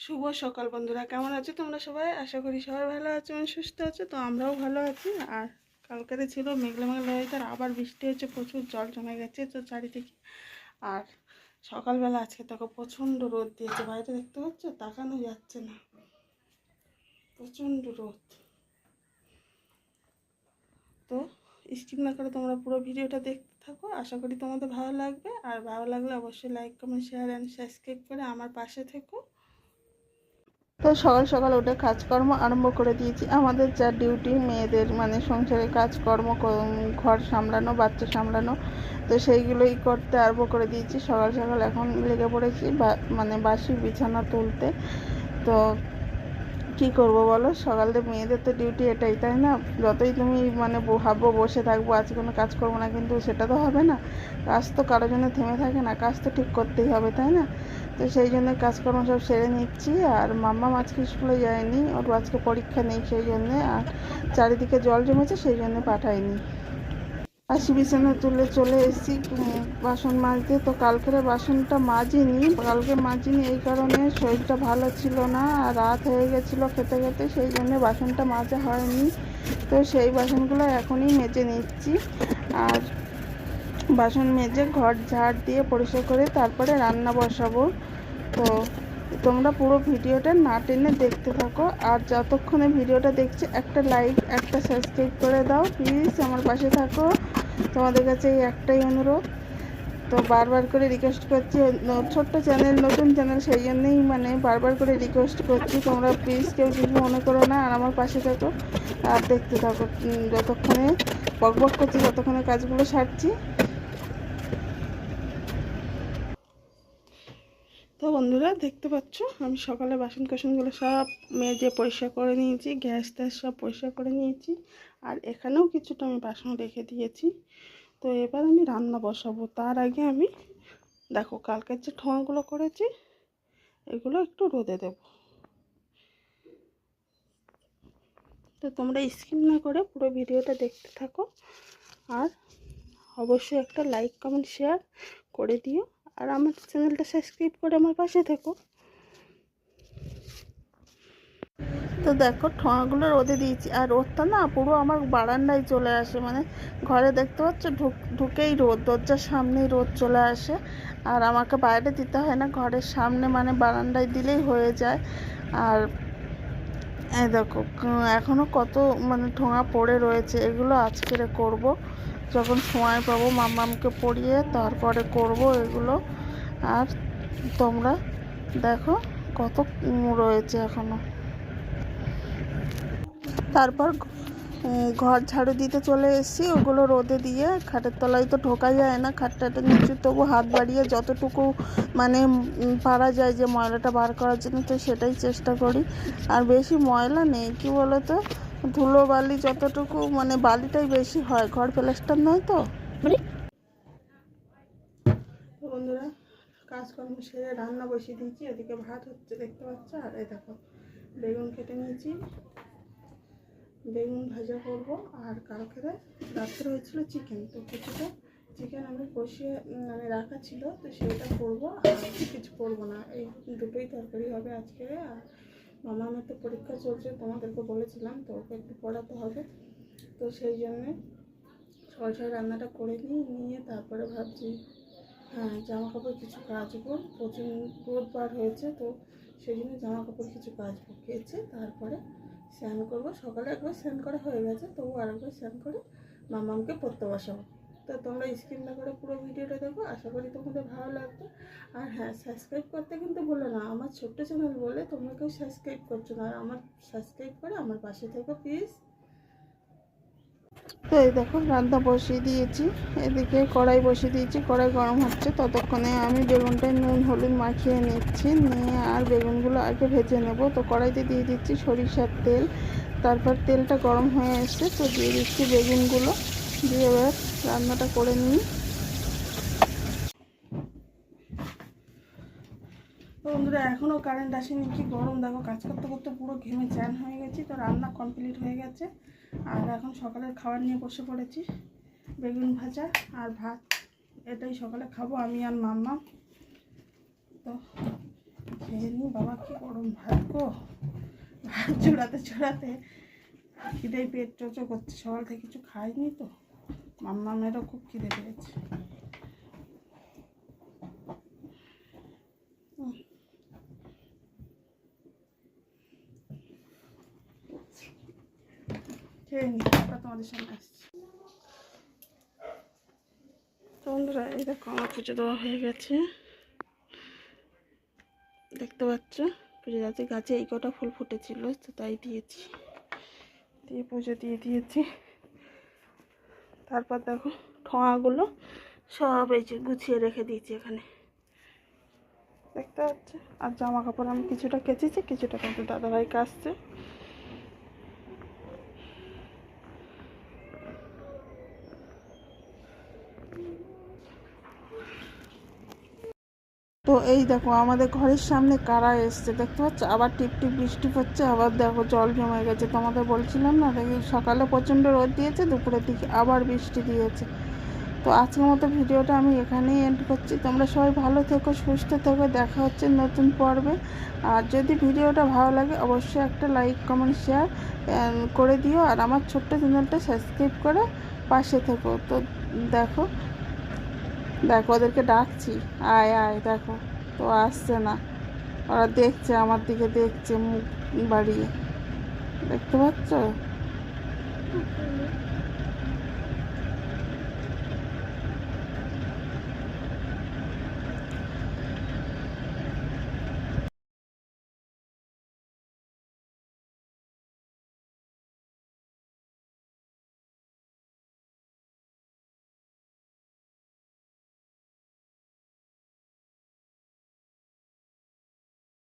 শুভ সকাল বন্ধুরা, কেমন আছো তোমরা সবাই? আশা করি সবাই ভালো আছো এবং সুস্থ আছো, তো আমরাও ভালো আছি। আর কালকাতে ছিল মেঘলা মেঘলা হয়েছে আর আবার বৃষ্টি হচ্ছে প্রচুর জল জমে গেছে তো চারিদিকে। আর সকালবেলা আজকে দেখো প্রচণ্ড রোদ দিয়েছে বাইরে দেখতে পাচ্ছ? তাকানো যাচ্ছে না। প্রচণ্ড রোদ। তো স্কিপ না করে তোমরা পুরো ভিডিওটা দেখতে থাকো। আশা করি তোমাদের ভালো লাগবে। আর ভালো লাগলে অবশ্যই like comment share and subscribe করে আমার পাশে থেকো। তো সকাল সকাল উঠে কাজকর্ম আরম্ভ করে দিয়েছি। আমাদের যা ডিউটি মেয়েদের মানে সংসারে কাজকর্ম ঘর সামলানো, বাচ্চা সামলানো, তো সেইগুলোই করতে আরম্ভ করে দিয়েছি। সকাল সকাল এখন লেগে পড়েছি বা- মানে বাসি বিছানা তুলতে। তো কি করব বলো? সকালে মেয়েদের তো ডিউটি এটাই, তাই না? যতই তুমি মানে ভাববো বসে থাকব আজ কোনো কাজ করব না, কিন্তু সেটা তো হবে না। কাজ তো কারোর জন্য থেমে থাকে না, কাজ তো ঠিক করতেই হবে, তাই না? তো সেই জন্য কাজকর্ম সব সেরে নিচ্ছি, আর মাম্মা আজকে স্কুলে যায়নি, ওর আজকে পরীক্ষা নেই সেই জন্যে, আর চারিদিকে জল জমেছে, সেই জন্য পাঠাইনি আসি, বিছানা তুলে চলে এসেছি বাসন মাজতে। তো কালকের বাসনটা মাজিনি, কালকে মাজিনি এই কারণে শরীরটা ভালো ছিল না, আর রাত হয়ে গেছিল খেতে খেতে, সেই জন্য বাসনটা মাজা হয়নি। তো সেই বাসনগুলো এখনই মেজে নিচ্ছি। আর বাসন মেজে ঘর ঝাড় দিয়ে পরিষ্কার করে তারপরে রান্না বসাবো। তো তোমরা পুরো ভিডিওটা না টেনে দেখতে থাকো, আর যতক্ষণে ভিডিওটা দেখছি, একটা লাইক, একটা সাবস্ক্রাইব করে দাও। প্লিজ আমার পাশে থাকো। তোমাদের কাছে এই একটাই অনুরোধ। তো বারবার করে রিকোয়েস্ট করছি ছোট্ট চ্যানেল নতুন চ্যানেল সেই জন্যেই মানে বারবার করে রিকোয়েস্ট করছি। তোমরা প্লিজ কেউ কিছু মনে করো না, আর আমার পাশে থাকো, আর দেখতে থাকো যতক্ষণে বক বক করছি, ততক্ষণে কাজগুলো সারছি। তো বন্ধুরা, দেখতে পাচ্ছ? আমি সকালে বাসন কোসনগুলো সব মেজে পরিষ্কার করে নিয়েছি, গ্যাস ট্যাস সব পরিষ্কার করে নিয়েছি, আর এখানেও কিছুটা আমি বাসন রেখে দিয়েছি। তো এবার আমি রান্না বসাবো। তার আগে আমি, দেখো, কালকের যে ঠোঁয়াগুলো করেছি, এগুলো একটু রোদে দেব। তো তোমরা স্কিপ না করে পুরো ভিডিওটা দেখতে থাকো, আর অবশ্যই একটা লাইক, কমেন্ট, শেয়ার করে দিও। আর আমার চ্যানেলটা সাবস্ক্রাইব করে আমার পাশে থেকো। তো দেখো ঠোঁয়াগুলো রোদে দিয়েছি। আর রোদটা না পুরো আমার বারান্দায় চলে আসে। মানে ঘরে দেখতে পাচ্ছ, ঢুক, ঢুকেই রোদ। দরজার সামনেই রোদ চলে আসে। আর আমাকে বাইরে দিতে হয় না। ঘরের সামনে মানে বারান্দায় দিলেই হয়ে যায়। আর এই দেখো এখনও কত মানে ঠোঙা পড়ে রয়েছে। এগুলো আজকে করব। যখন সময় পাবো মামামকে পড়িয়ে তারপরে করব এগুলো। আর তোমরা দেখো কত রয়েছে এখনও। তারপর ঘর ঝাড়ু দিতে চলে এসেছি। ওগুলো রোদে দিয়ে খাটের তলায় তো ঢোকা যায় না। খাটটাটা নিচু, তবু হাত বাড়িয়ে যতটুকু মানে পারা যায় যে ময়লাটা বার করার জন্য, তো সেটাই চেষ্টা করি। আর বেশি ময়লা নেই, কি বলো তো ধুলো বালি যতটুকু মানে বালিটাই বেশি হয় ঘর প্লাস্টার নয় তো? বন্ধুরা কাজকর্ম সেরে রান্না বসিয়ে দিয়েছি এদিকে ভাত হচ্ছে দেখতে পাচ্ছ আর এই দেখো বেগুন কেটে নিয়েছি। বেগুন ভাজা করব আর কালকে রাত্রে হয়েছিল চিকেন তো কিছুটা চিকেন আমি কষিয়ে মানে রাখা ছিল তো সেটা করব আর কিছু করব না। এই দুটোই তরকারি হবে আজকে আর মামা আমার তো পরীক্ষা চলছে, তোমাদেরকে বলেছিলাম, তো ওকে একটু পড়াতে হবে। তো সেই জন্যে সবাই রান্নাটা করে নিই, নিয়ে তারপরে ভাবছি হ্যাঁ জামা কাপড় কিছু কাচবো। প্রচুর রোদ বার হয়েছে, তো সেই জন্য জামা কাপড় কিছু কাচবো। কেচে তারপরে স্নান করব। সকালে একবার স্নান করা হয়ে গেছে তবু আরেকবার স্নান করে মামামকে পড়তে বসাবো। তো তোমরা স্ক্রিন না করে পুরো ভিডিওটা দেখো, আশা করি তোমাদের ভালো লাগবে। আর হ্যাঁ সাবস্ক্রাইব করতে কিন্তু বলো না, আমার ছোট্ট চ্যানেল বলে তোমরা কেউ সাবস্ক্রাইব করছ, না আর আমার সাবস্ক্রাইব করে আমার পাশে থেকো প্লিজ তো এই দেখো, রান্না বসিয়ে দিয়েছি, এদিকে কড়াই বসিয়ে দিয়েছি, কড়াই গরম হচ্ছে, ততক্ষণে আমি বেগুনটায় নুন, হলুদ মাখিয়ে নিচ্ছি, নিয়ে আর বেগুনগুলো আগে ভেজে নেব। তো কড়াইতে দিয়ে দিচ্ছি সরিষার তেল, তারপর তেলটা গরম হয়ে এসছে তো দিয়ে দিচ্ছি বেগুনগুলো। দিয়ে এবার রান্নাটা করে নিই। বন্ধুরা এখনও কারেন্ট আসেনি, কি গরম। দেখো, কাজ করতে করতে পুরো ঘেমে চ্যান হয়ে গেছি, তো রান্না কমপ্লিট হয়ে গেছে। আর এখন সকালের খাবার নিয়ে বসে পড়েছি, বেগুন ভাজা আর ভাত। এটাই সকালে খাব, আমি আর মাম্মা। তো খেয়ে খেয়ে নি বাবা কি গরম ভাত গো। ভাত চড়াতে চড়াতে খিদেই পেট চোচো করছে, সকাল থেকে কিছু খাইনি তো। মাম্মামেরও খুব খিদে পেয়েছে। তোমাদের সামনে দেখো আমার পুজো দেওয়া হয়ে গেছে। দেখতে পাচ্ছ? পুজো গাছে এই কটা ফুল ফুটেছিল, তো তাই দিয়েছি। দিয়ে পুজো দিয়ে দিয়েছি। তারপর দেখো ঠোঁয়াগুলো সব এই যে গুছিয়ে রেখে দিয়েছি এখানে। দেখতে পাচ্ছে? আর জামা কাপড় আমি কিছুটা কেচেছি, কিছুটা কিন্তু দাদাভাই কাচছে তো এই দেখো, আমাদের ঘরের সামনে কারা এসছে দেখতে পাচ্ছ? আবার টিপ টিপ বৃষ্টি পড়ছে, আবার দেখো জল জমে গেছে। তোমাদের বলছিলাম না, দেখি সকালে প্রচণ্ড রোদ দিয়েছে, দুপুরের দিকে আবার বৃষ্টি দিয়েছে। তো আজকের মতো ভিডিওটা আমি এখানেই এন্ড করছি। তোমরা সবাই ভালো থেকো, সুস্থ থেকো, দেখা হচ্ছে নতুন পর্বে। আর যদি ভিডিওটা ভালো লাগে, অবশ্যই একটা লাইক কমেন্ট শেয়ার করে দিও। আর আমার ছোট্ট চ্যানেলটা সাবস্ক্রাইব করে পাশে থেকো। তো দেখো দেখো, ওদেরকে ডাকছি। আয় আয়, দেখো। তো আসছে না। ওরা দেখছে, আমার দিকে দেখছে মুখ বাড়িয়ে। দেখতে পাচ্ছ?